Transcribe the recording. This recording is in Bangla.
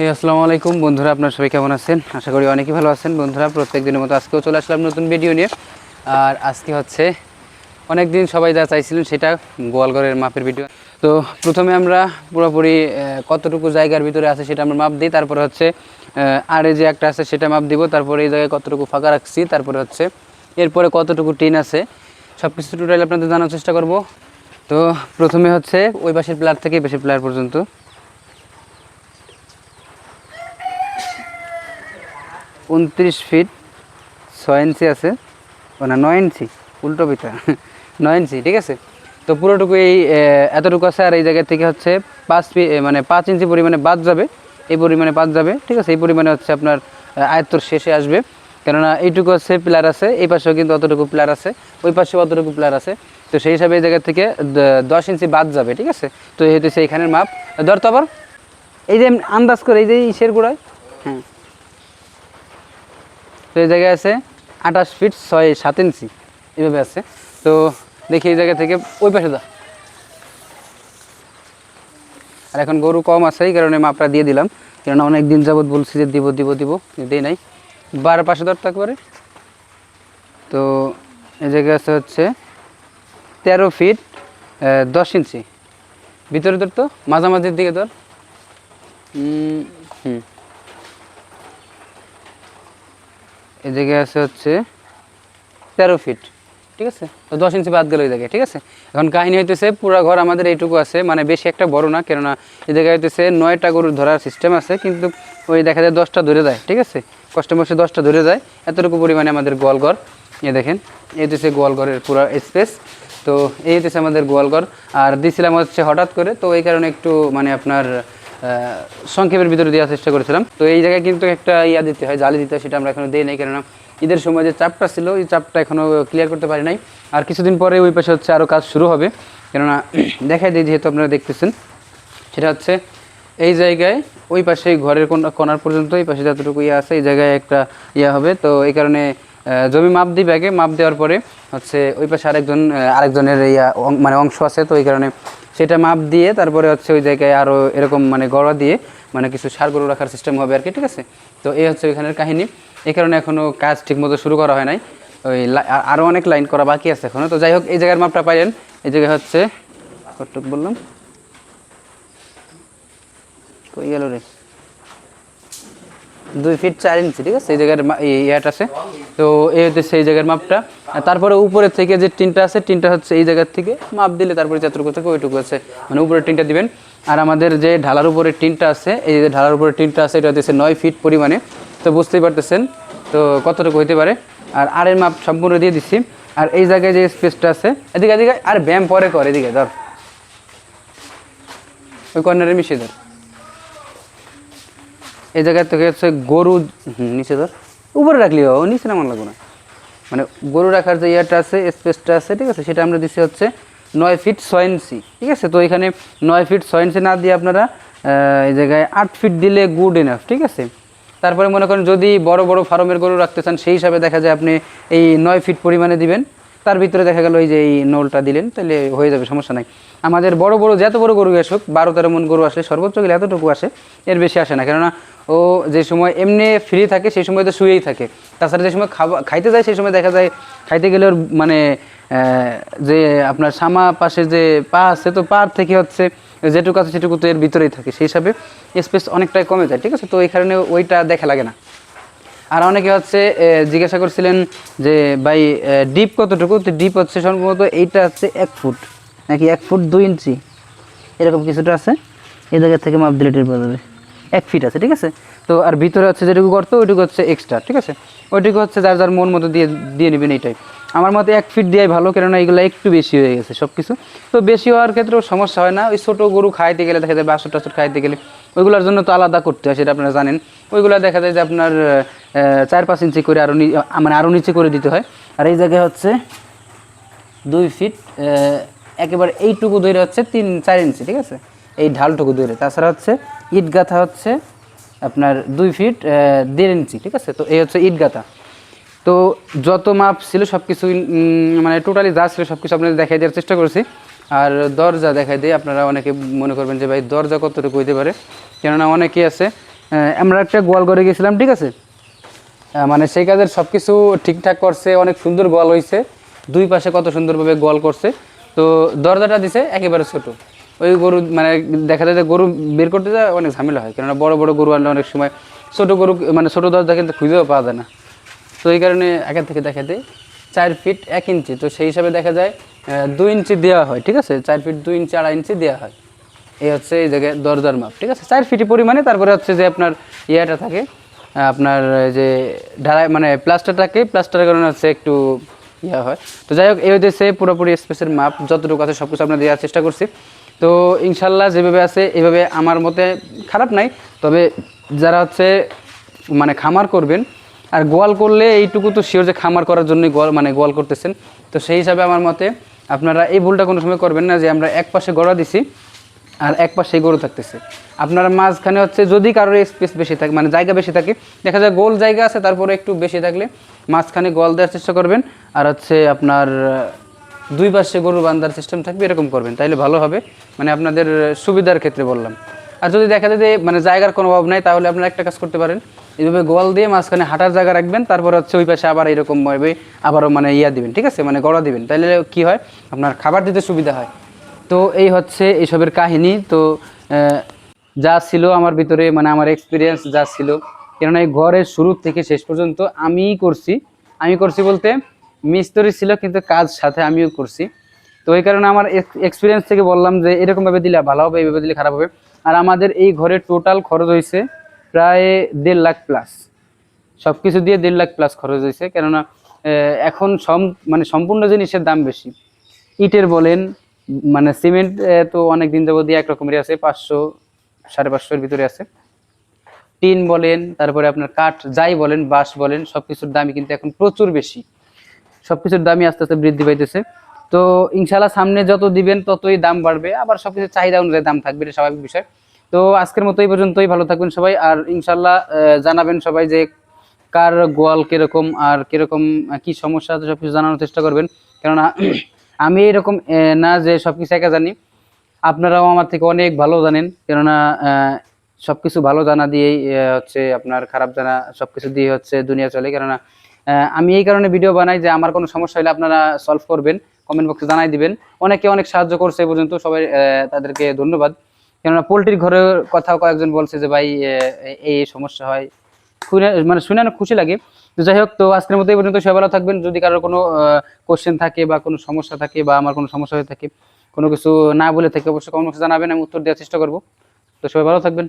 এই আসসালামু আলাইকুম বন্ধুরা, আপনার সবাই কেমন আছেন? আশা করি অনেকেই ভালো আছেন। বন্ধুরা প্রত্যেক দিনের মতো আজকেও চলে আসলাম নতুন ভিডিও নিয়ে। আর আজকে হচ্ছে অনেক দিন সবাই যা চাইছিলেন সেটা গোয়ালঘরের মাপের ভিডিও তো প্রথমে আমরা পুরোপুরি কতটুকু জায়গার ভিতরে আছে সেটা আমরা মাপ দিই। তারপরে হচ্ছে আরে যে একটা আছে সেটা মাপ দিব। তারপরে এই জায়গায় কতটুকু ফাঁকা রাখছি। তারপরে হচ্ছে, এরপরে কতটুকু টিন আছে সব কিছু টোটাল আপনাদের জানার চেষ্টা করব। তো প্রথমে হচ্ছে, ওই পাশের প্লেয়ার থেকে এই পাশের প্লেয়ার পর্যন্ত। উনত্রিশ ফিট ছয় ইঞ্চি আছে। ও না, নয় ইঞ্চি উল্টো পিঠা নয় ইঞ্চি ঠিক আছে? তো পুরোটুকু এই এতটুকু আছে, আর এই জায়গা থেকে হচ্ছে পাঁচ মানে পাঁচ ইঞ্চি পরিমাণে বাদ যাবে। এই পরিমাণে বাদ যাবে, ঠিক আছে? এই পরিমাণে হচ্ছে আপনার আয়ত্তর শেষে আসবে। কেননা এইটুকু হচ্ছে প্লার আছে, এই পাশেও কিন্তু অতটুকু প্লার আছে, ওই পাশেও অতটুকু প্লার আছে। তো সেই হিসাবে এই জায়গা থেকে দশ ইঞ্চি বাদ যাবে, ঠিক আছে? তো এই হচ্ছে এইখানের মাপ। ধর তো আবার, এই যে আন্দাজ করে, এই যে ইসের গোড়ায় হ্যাঁ তো এই জায়গায় আছে আঠাশ ফিট ছয় সাত ইঞ্চি, এভাবে আছে। তো দেখি এই জায়গা থেকে ওই পাশে দা আর এখন গরু কম আছে, এই কারণে মাপটা দিয়ে দিলাম। কেননা অনেক দিন যাবত বলছি যে দিব দিব দিব দিই নাই। বার পাশে ধরতে একবারে। তো এই জায়গায় আছে হচ্ছে তেরো ফিট দশ ইঞ্চি। ভিতরে ধর তো, মাঝামাঝির দিকে ধর। হুম। জায়গায় আছে হচ্ছে তেরো ফিট ঠিক আছে? তো দশ ইঞ্চি বাদ গেল এই জায়গায়, ঠিক আছে? এখন কাহিনী হইতেছে, পুরো ঘর আমাদের এইটুকু আছে মানে বেশি একটা বড় না, কেননা এই জায়গায় হইতেছে নয়টা গরু ধরার সিস্টেম আছে, কিন্তু ওই দেখা যায় দশটা ধরে যায়, ঠিক আছে? কষ্ট মষ্টে দশটা ধরে যায়, এতটুকু পরিমাণে আমাদের গোয়ালঘর এ দেখেন, এই হচ্ছে গোয়ালঘরের পুরো স্পেস তো এই হচ্ছে আমাদের গোয়ালঘর আর দিছিলাম হচ্ছে হঠাৎ করে, তো এই কারণে একটু মানে আপনার সংক্ষেপের ভিতরে দেওয়ার চেষ্টা করেছিলাম। তো এই জায়গায় কিন্তু একটা ইয়া দিতে হয়, জালি দিতে হয়, সেটা আমরা এখনও দিই নাই, কেননা ঈদের সময় যে চাপটা ছিল, এই চাপটা এখনও ক্লিয়ার করতে পারি নাই। আর কিছুদিন পরে ওই পাশে হচ্ছে আরও কাজ শুরু হবে। কেননা দেখাই দিই যেহেতু আপনারা দেখতেছেন, সেটা হচ্ছে এই জায়গায় ওই পাশে ঘরের কোন- কোনার পর্যন্ত, এই পাশে যতটুকু ইয়ে আছে, এই জায়গায় একটা ইয়ে হবে। তো এই কারণে জমি মাপ দিবে আগে মাপ দেওয়ার পরে হচ্ছে ওই পাশে আরেকজন আরেকজনের ইয়া মানে অংশ আছে। তো এই কারণে সেটা মাপ দিয়ে তারপরে হচ্ছে ওই জায়গায় আরও এরকম মানে গড়া দিয়ে মানে কিছু সার গরু রাখার সিস্টেম হবে আর কি, ঠিক আছে? তো এই হচ্ছে ওইখানের কাহিনী। এই কারণে এখনও কাজ ঠিকমতো শুরু করা হয় নাই। ওই আরও অনেক লাইন করা বাকি আছে এখনও তো যাই হোক, এই জায়গার মাপটা পাইলেন। এই জায়গায় হচ্ছে বললাম? কই গেল রে? দুই ফিট চার ইঞ্চি ঠিক আছে? এই জায়গার আছে। তো এই হচ্ছে সেই জায়গার মাপটা। তারপরে উপরের থেকে যে টিনটা আছে, টিনটা হচ্ছে এই জায়গার থেকে মাপ দিলে তারপরে যতটুকু থেকে ওইটুকু আছে। মানে উপরের টিনটা দিবেন। আর আমাদের যে ঢালার উপরে টিনটা আছে, এই যে ঢালার উপরে টিনটা আছে, এটা হচ্ছে নয় ফিট পরিমাণে। তো বুঝতেই পারতেছেন? তো কতটুকু হইতে পারে? আর আরের মাপ সম্পূর্ণ দিয়ে দিচ্ছি। আর এই জায়গায় যে স্পেসটা আছে, এদিকে এদিকে, আর ব্যায়াম পরে কর, এদিকে ধর। ওই কর্নারে মিশিয়ে ধর। এই জায়গা থেকে হচ্ছে গরু নিচে ধর। উপরে রাখলি ও নিচে নামান লাগবে না। মানে গরু রাখার যে ইয়াটা আছে, স্পেসটা আছে, ঠিক আছে, সেটা আমরা দিচ্ছি হচ্ছে নয় ফিট ছয় ইঞ্চি, ঠিক আছে? তো এখানে নয় ফিট ছয় ইঞ্চি না দিয়ে আপনারা এই জায়গায় আট ফিট দিলে গুড এনাফ ঠিক আছে? তারপরে মনে করেন যদি বড় বড় ফার্মের গরু রাখতে চান, সেই হিসাবে দেখা যায় আপনি এই নয় ফিট পরিমাণে দিবেন। তার ভিতরে দেখা গেল এই যে এই নোলটা দিলেন তাহলে হয়ে যাবে, সমস্যা নাই। আমাদের বড় বড়, যত বড় গরু আসুক, বারো তেরো মন গরু আসলে সর্বোচ্চ গেলে এতটুকু আসে, এর বেশি আসে না। কেননা ও যে সময় এমনি ফ্রি থাকে, সেই সময় তো শুয়েই থাকে। তাছাড়া যে সময় খাওয়া, খাইতে যায়, সেই সময় দেখা যায়, খাইতে গেলে ওর মানে যে আপনার সামা পাশে যে পা আছে, তো পার থেকে হচ্ছে যেটুকু আছে সেটুকু তো এর ভিতরেই থাকে। সেই হিসাবে স্পেস অনেকটাই কমে যায়, ঠিক আছে? তো এই কারণে ওইটা দেখা লাগে না। আর অনেকে হচ্ছে জিজ্ঞাসা করছিলেন যে, ভাই ডিপ কতটুকু? তো ডিপ হচ্ছে সম্ভবত এইটা হচ্ছে এক ফুট, নাকি এক ফুট দুই ইঞ্চি, এরকম কিছুটা আছে। এই জায়গা থেকে মাপ দিলে টের পাওয়া যাবে। এক ফিট আছে, ঠিক আছে? তো আর ভিতরে হচ্ছে যেটুকু করতো ওইটুকু হচ্ছে এক্সট্রা ঠিক আছে? ওইটুকু হচ্ছে যার যার মন মতো দিয়ে দিয়ে নেবেন এইটাই আমার মতে এক ফিট দেওয়াই ভালো, কেননা এগুলো একটু বেশি হয়ে গেছে সব কিছু তো বেশি হওয়ার ক্ষেত্রেও সমস্যা হয় না। ওই ছোটো গরু খাইতে গেলে দেখা যায় বাসর টাসর খাইতে গেলে ওইগুলোর জন্য তো আলাদা করতে হয়, সেটা আপনারা জানেন। ওইগুলো দেখা যায় যে আপনার চার পাঁচ ইঞ্চি করে আরও মানে আরও নিচে করে দিতে হয়। আর এই জায়গায় হচ্ছে দুই ফিট একেবারে এইটুকু দূরে হচ্ছে তিন, চার ইঞ্চি, ঠিক আছে? এই ঢালটুকু দূরে তাছাড়া হচ্ছে ইট গাথা হচ্ছে আপনার দুই ফিট দেড় ইঞ্চি, ঠিক আছে? তো এই হচ্ছে ইট গাথা তো যত মাপ ছিল সব কিছু মানে টোটালি যা ছিল সব কিছু আপনাদের দেখাই দেওয়ার চেষ্টা করেছি। আর দরজা দেখাই দিই আপনারা অনেকে মনে করবেন যে, ভাই, দরজা কতটুকু হইতে পারে? কেননা অনেকে আছে আমরা একটা গোয়াল করে গেছিলাম, ঠিক আছে? মানে সেই কাজের সব কিছু ঠিকঠাক করছে, অনেক সুন্দর গোয়াল হয়েছে দুই পাশে কত সুন্দরভাবে গোয়াল করছে। তো দরজাটা দিছে একেবারে ছোট। ওই গরু মানে দেখা যায় যে গরু বের করতে যায়, অনেক ঝামেলা হয়। কেননা বড় বড় গরু আনলে অনেক সময় ছোট গরু মানে ছোট দরজা কিন্তু খুঁজেও পাওয়া যায় না। তো এই কারণে আগে থেকে দেখা যায় চার ফিট এক ইঞ্চি। তো সেই হিসাবে দেখা যায় দুই ইঞ্চি দেওয়া হয়, ঠিক আছে? চার ফিট দুই ইঞ্চি, আড়াই ইঞ্চি দেওয়া হয়। এই হচ্ছে এই জায়গায় দরজার মাপ, ঠিক আছে? চার ফিটি পরিমাণে, তারপরে হচ্ছে যে আপনার ইয়েটা থাকে আপনার যে ঢালাই মানে প্লাস্টার থাকে প্লাস্টারের কারণে হচ্ছে একটু ইয়া হয়। তো যাই হোক, এই হচ্ছে পুরোপুরি স্পেসের মাপ, যতটুকু আছে সব কিছু আমরা দেওয়ার চেষ্টা করছি। তো ইনশাল্লাহ যেভাবে আছে, এভাবে আমার মতে খারাপ নাই, তবে যারা হচ্ছে মানে খামার করবেন আর গোয়াল করলে এইটুকু তো শিওর যে খামার করার জন্যই গোয়াল মানে গোয়াল করতেছেন। তো সেই হিসাবে আমার মতে আপনারা এই ভুলটা কোনো সময় করবেন না যে আমরা এক পাশে গড়া দিছি আর এক পাশে গরু থাকতেছে। আপনার মাঝখানে হচ্ছে যদি কারোর স্পেস বেশি থাকে মানে জায়গা বেশি থাকে, দেখা যায় গোল জায়গা আছে, তারপরে একটু বেশি থাকলে মাঝখানে গোল দেওয়ার চেষ্টা করবেন। আর হচ্ছে আপনার, দুই পাশে গরু বান্ধার সিস্টেম থাকবে, এরকম করবেন। তাইলে ভালো হবে। মানে আপনাদের সুবিধার ক্ষেত্রে বললাম। আর যদি দেখা যায় যে মানে জায়গার কোনো অভাব নাই, তাহলে আপনারা একটা কাজ করতে পারেন। এইভাবে গোয়াল দিয়ে মাঝখানে হাঁটার জায়গা রাখবেন, তারপর হচ্ছে ওই পাশে আবার এরকম ভাবে আবারও মানে ইয়া দিবেন, ঠিক আছে? মানে গড়া দিবেন। তাহলে কি হয়? আপনার খাবার দিতে সুবিধা হয়। তো এই হচ্ছে এইসবের কাহিনী। তো যা ছিল আমার ভিতরে মানে আমার এক্সপিরিয়েন্স যা ছিল, কেননা এই ঘরের শুরু থেকে শেষ পর্যন্ত আমিই করছি। আমি করছি বলতে মিস্ত্রি ছিল, কিন্তু কাজ সাথে আমিও করছি। তো এই কারণে আমার এক্সপিরিয়েন্স থেকে বললাম যে, এরকমভাবে দিলে ভালো হবে, এইভাবে দিলে খারাপ হবে। আর আমাদের এই ঘরের টোটাল খরচ হয়েছে প্রায় দেড় লাখ প্লাস সব কিছু দিয়ে দেড় লাখ প্লাস খরচ হয়েছে কেননা এখন সম মানে সম্পূর্ণ জিনিসের দাম বেশি। ইটের বলেন মানে সিমেন্ট তো অনেক দিন যাবত দিয়ে এক রকমেরই আছে, পাঁচশো, সাড়ে পাঁচশোর ভিতরে আছে। টিন বলেন, তারপরে আপনার কাঠ, যাই বলেন, বাঁশ বলেন সব কিছুর দামই কিন্তু এখন প্রচুর বেশি। সব কিছুর দামই আস্তে আস্তে বৃদ্ধি পাইতেছে। তো ইনশাল্লাহ সামনে যত দিবেন ততই দাম বাড়বে। আবার সব কিছুর চাহিদা অনুযায়ী দাম থাকবে এটা স্বাভাবিক বিষয়। তো আজকের মতো এই পর্যন্তই ভালো থাকবেন সবাই আর ইনশাল্লাহ জানাবেন সবাই যে কার গোয়াল কীরকম আর কীরকম কি সমস্যা সব কিছু জানানোর চেষ্টা করবেন। কেননা আমি এরকম না যে সব কিছু একা জানি। আপনারাও আমার থেকে অনেক ভালো জানেন। কেননা আহ, সবকিছু ভালো জানা দিয়েই হচ্ছে আপনার খারাপ জানা সবকিছু দিয়ে হচ্ছে দুনিয়া চলে। কেননা আমি এই কারণে ভিডিও বানাই যে আমার কোনো সমস্যা হলে আপনারা সলভ করবেন। কমেন্ট বক্সে জানাই দিবেন। অনেকে অনেক সাহায্য করছে এ পর্যন্ত, সবাই তাদেরকে ধন্যবাদ। কেননা পোলট্রির ঘরের কথাও কয়েকজন বলছে যে, ভাই এই সমস্যা হয়। মানে শুনে অনেক খুশি লাগে। তো যাই হোক, তো আজকের মতো এই পর্যন্ত সবাই ভালো থাকবেন। যদি কারোর কোনো কোশ্চেন থাকে বা কোনো সমস্যা থাকে বা আমার কোনো সমস্যা হয়ে থাকে, কোনো কিছু না বলে থাকে, অবশ্যই কমেন্ট বক্সে জানাবেন, আমি উত্তর দেওয়ার চেষ্টা করব। তো সবাই ভালো থাকবেন।